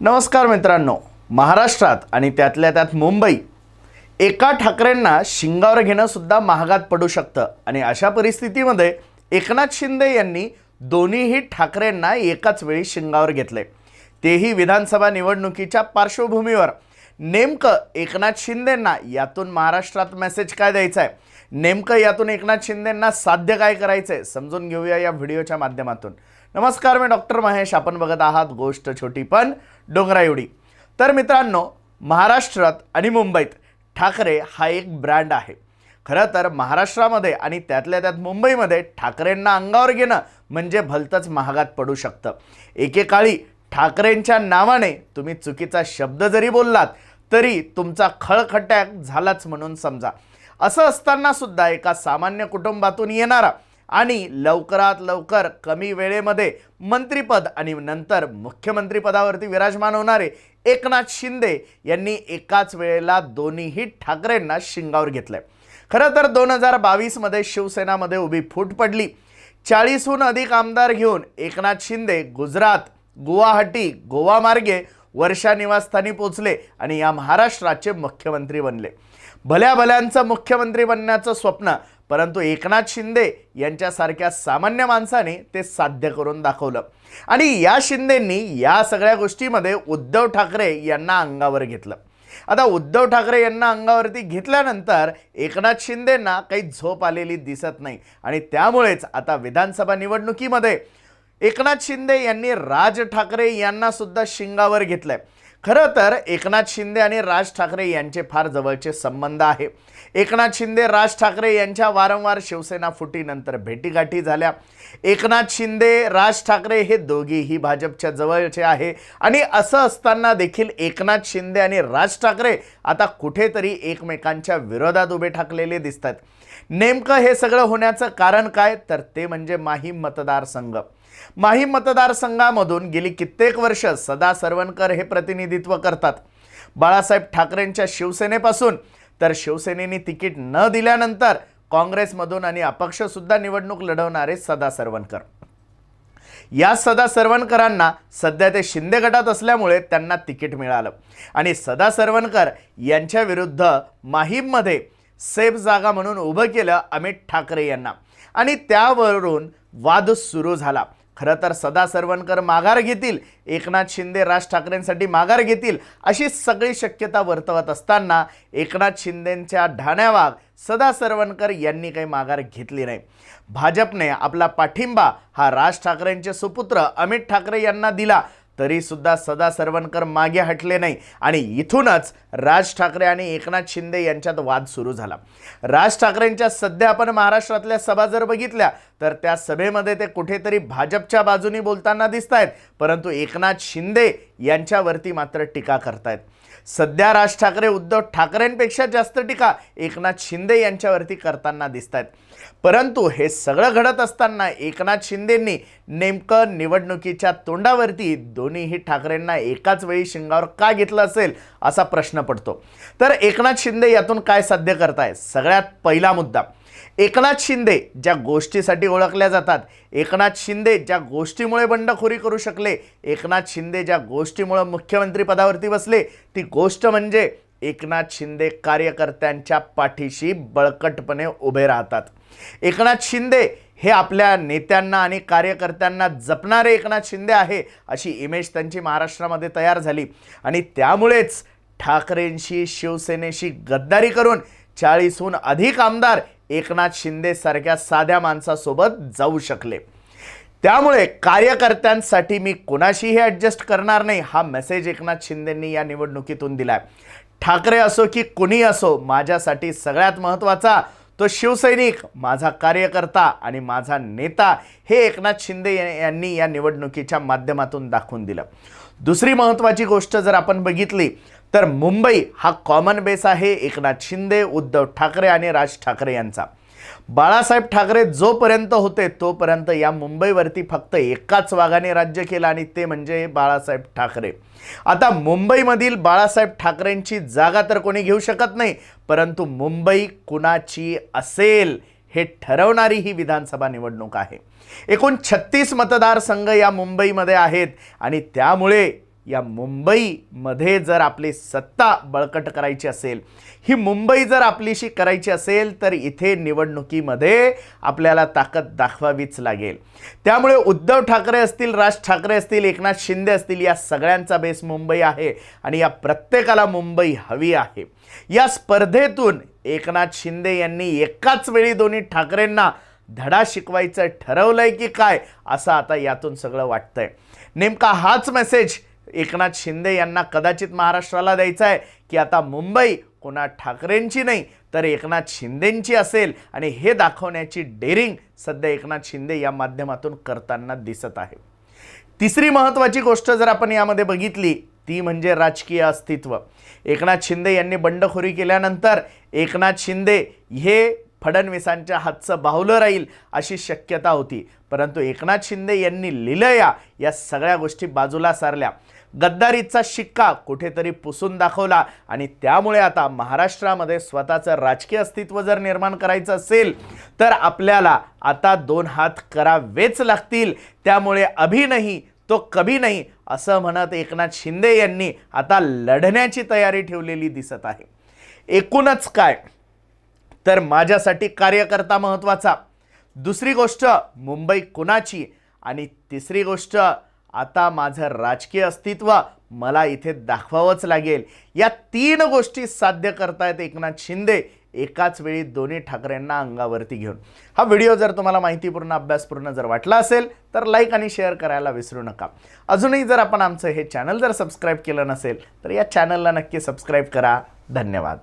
नमस्कार मित्रांनो. महाराष्ट्रात आणि त्यातल्या त्यात मुंबई एका ठाकरेंना शिंगावर घेणं सुद्धा महागात पडू शकतं. आणि अशा परिस्थितीमध्ये एकनाथ शिंदे यांनी दोन्हीही ठाकरेंना एकाच वेळी शिंगावर घेतले. तेही विधानसभा निवडणुकीच्या पार्श्वभूमीवर. नेमकं एकनाथ शिंदेंना यातून महाराष्ट्रात मेसेज काय द्यायचा आहे नेमकं यातून एकनाथ शिंदेंना साध्य काय करायचं आहे समजून घेऊया या व्हिडिओच्या माध्यमातून. नमस्कार मी डॉक्टर महेश. आपण बघत आहात गोष्ट छोटी पण डोंगरा एवढी. तर मित्रांनो महाराष्ट्रात आणि मुंबईत ठाकरे हा एक ब्रँड आहे. खरं तर महाराष्ट्रामध्ये आणि त्यातल्या त्यात मुंबईमध्ये ठाकरेंना अंगावर घेणं म्हणजे भलतंच महागात पडू शकतं. एकेकाळी ठाकरेंच्या नावाने तुम्ही चुकीचा शब्द जरी बोललात तरी तुमचा खळखट्याक झालाच म्हणून समजा. असं असताना सुद्धा एका सामान्य कुटुंबातून येणारा आणि लवकरात लवकर कमी वेळेमध्ये मंत्रिपद आणि नंतर मुख्यमंत्रीपदावरती विराजमान होणारे एकनाथ शिंदे यांनी एकाच वेळेला दोन्हीही ठाकरेंना शिंगावर घेतलंय. खरं तर दोन हजार बावीसमध्ये शिवसेनामध्ये उभी फूट पडली. चाळीसहून अधिक आमदार घेऊन एकनाथ शिंदे गुजरात गुवाहाटी गोवा मार्गे वर्षा निवासस्थानी पोचले आणि या महाराष्ट्राचे मुख्यमंत्री बनले. भल्या भल्यांचं मुख्यमंत्री बनण्याचं स्वप्न परंतु एकनाथ शिंदे यांच्यासारख्या सामान्य माणसाने ते साध्य करून दाखवलं. आणि या शिंदेंनी या सगळ्या गोष्टीमध्ये उद्धव ठाकरे यांना अंगावर घेतलं. आता उद्धव ठाकरे यांना अंगावरती घेतल्यानंतर एकनाथ शिंदेंना काही झोप आलेली दिसत नाही. आणि त्यामुळेच आता विधानसभा निवडणुकीमध्ये एकनाथ शिंदे यांनी राज ठाकरे यांना सुद्धा शिंगावर आहे खरं तर एकनाथ शिंदे आणि राज ठाकरे यांचे फार जवळचे संबंध आहे. एकनाथ शिंदे राज ठाकरे यांच्या वारंवार शिवसेना फुटीनंतर भेटीगाठी झाल्या. एकनाथ शिंदे राज ठाकरे हे दोघेही भाजपच्या जवळचे आहे. आणि असं असताना देखील एकनाथ शिंदे आणि राज ठाकरे आता कुठेतरी एकमेकांच्या विरोधात उभे ठाकलेले दिसतात नेमकं हे सगळं होण्याचं कारण काय? तर ते म्हणजे माहीम मतदारसंघ. माही मतदारसंघामधून गेली कित्येक वर्ष सदा सरवणकर हे प्रतिनिधित्व करतात. बाळासाहेब ठाकरेंच्या शिवसेनेपासून. तर शिवसेनेने तिकीट न दिल्यानंतर काँग्रेसमधून आणि अपक्षसुद्धा निवडणूक लढवणारे सदा सरवणकर. या सदा सरवणकरांना सध्या ते शिंदे गटात असल्यामुळे त्यांना तिकीट मिळालं. आणि सदा सरवणकर यांच्या विरुद्ध माहीममध्ये सेफ जागा म्हणून उभं केलं अमित ठाकरे यांना. आणि त्यावरून वाद सुरू झाला. खरं तर सदा सरवणकर माघार घेतील एकनाथ शिंदे राज ठाकरेंसाठी माघार घेतील अशी सगळी शक्यता वर्तवत असताना एकनाथ शिंदेंच्या ढाण्यावाग सदा सरवणकर यांनी काही माघार घेतली नाही. भाजपने आपला पाठिंबा हा राज ठाकरेंचे सुपुत्र अमित ठाकरे यांना दिला. तरीसुद्धा सदा सरवणकर मागे हटले नाही. आणि इथूनच राज ठाकरे आणि एकनाथ शिंदे यांच्यात वाद सुरू झाला. राज ठाकरेंच्या सध्या आपण महाराष्ट्रातल्या सभा जर बघितल्या तर त्या सभेमध्ये ते कुठेतरी भाजपच्या बाजूनी बोलताना दिसत आहेत परंतु एकनाथ शिंदे यांच्यावरती मात्र टीका करतायत. सध्या राज ठाकरे उद्धव ठाकरेंपेक्षा जास्त टीका एकनाथ शिंदे यांच्यावरती करताना दिसत आहेत परंतु हे सगळं घडत असताना एकनाथ शिंदेंनी नेमकं निवडणुकीच्या तोंडावरती दोन्हीही ठाकरेंना एकाच वेळी शिंगावर का घेतलं असेल असा प्रश्न पडतो. तर एकनाथ शिंदे यातून काय साध्य करताय सगळ्यात पहिला मुद्दा. एकनाथ शिंदे ज्या गोष्टीसाठी ओळखल्या जातात एकनाथ शिंदे ज्या गोष्टीमुळे बंडखोरी करू शकले एकनाथ शिंदे ज्या गोष्टीमुळे मुख्यमंत्री पदावरती बसले ती गोष्ट म्हणजे एकनाथ शिंदे कार्यकर्त्यांच्या पाठीशी बळकटपणे उभे राहतात. एकनाथ शिंदे हे आपल्या नेत्यांना आणि कार्यकर्त्यांना जपणारे एकनाथ शिंदे आहे अशी इमेज त्यांची महाराष्ट्रामध्ये तयार झाली. आणि त्यामुळेच ठाकरेंशी शिवसेनेशी गद्दारी करून चाळीसहून अधिक आमदार एकनाथ शिंदे सारख्या साध्या माणसासोबत जाऊ शकले. त्यामुळे कार्यकर्त्यांसाठी मी कोणाशीही ॲडजस्ट करणार नाही हा मेसेज एकनाथ शिंदेंनी या निवडणुकीतून दिलाय. ठाकरे असो की कुणी असो माझ्यासाठी सगळ्यात महत्त्वाचा तो शिवसैनिक माझा कार्यकर्ता आणि माझा नेता हे एकनाथ शिंदे यांनी या निवडणुकीच्या माध्यमातून दाखवून दिलं. दुसरी महत्त्वाची गोष्ट जर आपण बघितली तर मुंबई हा कॉमन बेस आहे एकनाथ शिंदे उद्धव ठाकरे आणि राज ठाकरे यांचा. बाळासाहेब ठाकरे जोपर्यंत होते तोपर्यंत या मुंबईवरती फक्त एकाच वाघाने राज्य केलं आणि ते म्हणजे बाळासाहेब ठाकरे. आता मुंबईमधील बाळासाहेब ठाकरेंची जागा तर कोणी घेऊ शकत नाही परंतु मुंबई कुणाची असेल हे ठरवणारी ही विधानसभा निवडणूक आहे. एकूण छत्तीस मतदारसंघ या मुंबईमध्ये आहेत आणि त्यामुळे या मुंबईमध्ये जर आपली सत्ता बळकट करायची असेल ही मुंबई जर आपलीशी करायची असेल तर इथे निवडणुकीमध्ये आपल्याला ताकद दाखवावीच लागेल. त्यामुळे उद्धव ठाकरे असतील राज ठाकरे असतील एकनाथ शिंदे असतील या सगळ्यांचा बेस मुंबई आहे आणि या प्रत्येकाला मुंबई हवी आहे. या स्पर्धेतून एकनाथ शिंदे यांनी एकाच वेळी दोन्ही ठाकरेंना धडा शिकवायचं ठरवलंय की काय असं आता यातून सगळं वाटतंय. नेमका हाच मेसेज एकनाथ शिंदे यांना कदाचित महाराष्ट्राला द्यायचा आहे की आता मुंबई कोणा ठाकरेंची नाही तर एकनाथ शिंदेंची असेल. आणि हे दाखवण्याची डेरिंग सध्या एकनाथ शिंदे या माध्यमातून करताना दिसत आहे. तिसरी महत्त्वाची गोष्ट जर आपण यामध्ये बघितली ती म्हणजे राजकीय अस्तित्व. एकनाथ शिंदे यांनी बंडखोरी केल्यानंतर एकनाथ शिंदे हे फडणवीसांच्या हातचं बाहुलं राहील अशी शक्यता होती. परंतु एकनाथ शिंदे यांनी लिलया या सगळ्या गोष्टी बाजूला सारल्या. गद्दारीचा शिक्का कुठेतरी पुसून दाखवला आणि त्यामुळे आता महाराष्ट्रामध्ये स्वतःचं राजकीय अस्तित्व जर निर्माण करायचं असेल तर आपल्याला आता दोन हात करावेच लागतील. त्यामुळे अभि नाही तो कभी नाही असं म्हणत एकनाथ शिंदे यांनी आता लढण्याची तयारी ठेवलेली दिसत आहे. एकूणच काय? तर माझ्यासाठी कार्यकर्ता महत्त्वाचा दुसरी गोष्ट मुंबई कुणाची? आणि तिसरी गोष्ट आता माझं राजकीय अस्तित्व मला इथे दाखवावंच लागेल. या तीन गोष्टी साध्य करतायत एकनाथ शिंदे एकाच वेळी दोन्ही ठाकरेंना अंगावरती घेऊन. हा व्हिडिओ जर तुम्हाला माहितीपूर्ण अभ्यासपूर्ण जर वाटला असेल तर लाईक आणि शेअर करायला विसरू नका. अजूनही जर आपण आमचं हे चॅनल जर सबस्क्राईब केलं नसेल तर या चॅनलला नक्की सबस्क्राईब करा. धन्यवाद.